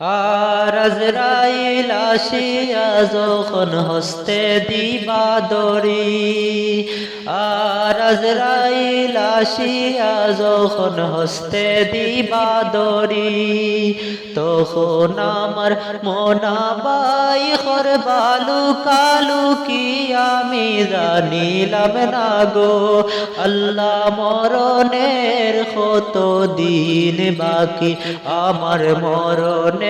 আজরাইল আসিয়া যখন হস্তে দিবা দরি আর আজরাইল আসিয়া যখন হস্তে দিবা দরি তখন আমার মনাবাই হর বালু কালু কি আমি জানিলাম না গো। আল্লাহ মরণের কত দিন বাকি? আমার মরণের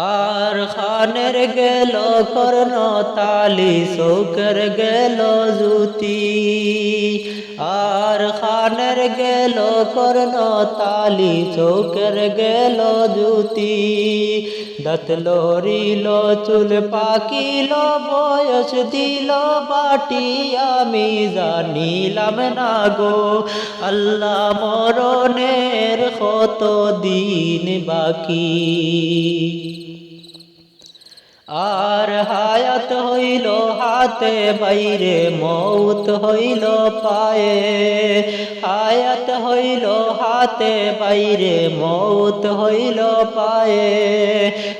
আর খানের গেল কর্ণ তালি শোকর গেল জুতি আর খানের গেল কর্ণ তালি চৌকর গেল জুতি দত লরিল চুল পাকিল, বয়স দিল বাটি, আমি জানিলাম না গো, আল্লাহ মরণের কত দিন বাকি? আর হায়াত হইল হাতে, বাইরে মৌত হইল পায়ে। হায়াত হইল হাতে, বাইরে মৌত হইল পায়ে।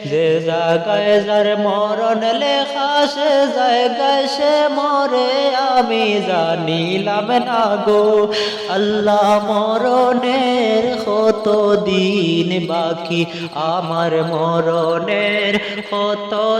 যে জায়গায় যার মরণ লেখা, সে জায়গায় সে মরে, আমি জানিলাম না গো, আল্লাহ মরণের কত দিন বাকি? আমার মরণের কত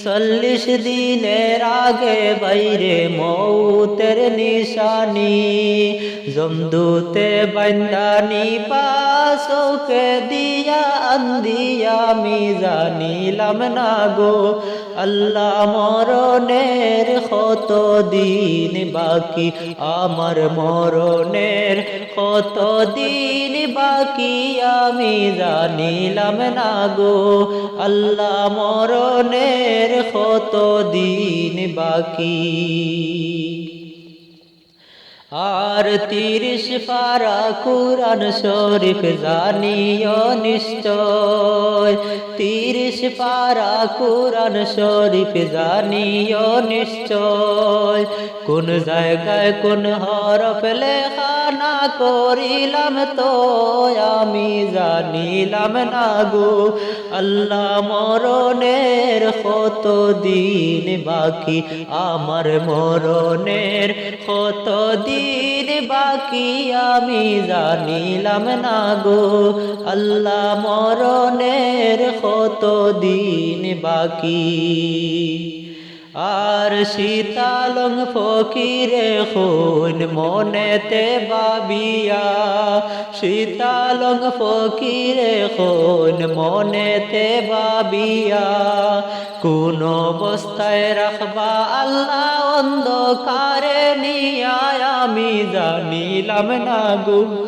চল্লিশ দিনের আগে বাইরে মৌতের নিশানি। জমদুতে বন্দানি পাশোকে দিয়া আন্দিয়া আমি জানিলাম না গো। আল্লাহ মরণের কত দিন বাকি? আমার মরণের কত দিন বাকি? আমি জানিলাম না গো। আল্লাহ মরণের কত দিন বাকি? আর তিরিশ পারা কুরআন শরীফ জানিও নিশ্চয়। তিরিশ পারা কুরআন শরীফ জানিও নিশ্চয়। কোন জায়গায় কোন হরফ লেখা না করিলাম তো, আমি জানিলাম না গো। আল্লাহ মরণের কত দিন বাকি, আমার মরণের কত দিন বাকি, আমি জানিলাম না গো। আল্লাহ মরণের কত দিন বাকি। আর শীতালং ফকিরে খুন মনেতে বাবিয়া। শীতালং ফকিরে খুন মনেতে বাবিয়া। কোন অবস্থায় রাখবা আল্লাহ অন্ধকারে নিয়ায়, আমি জানিলাম না গো।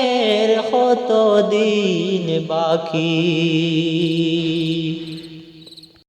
কত দিন বাকি?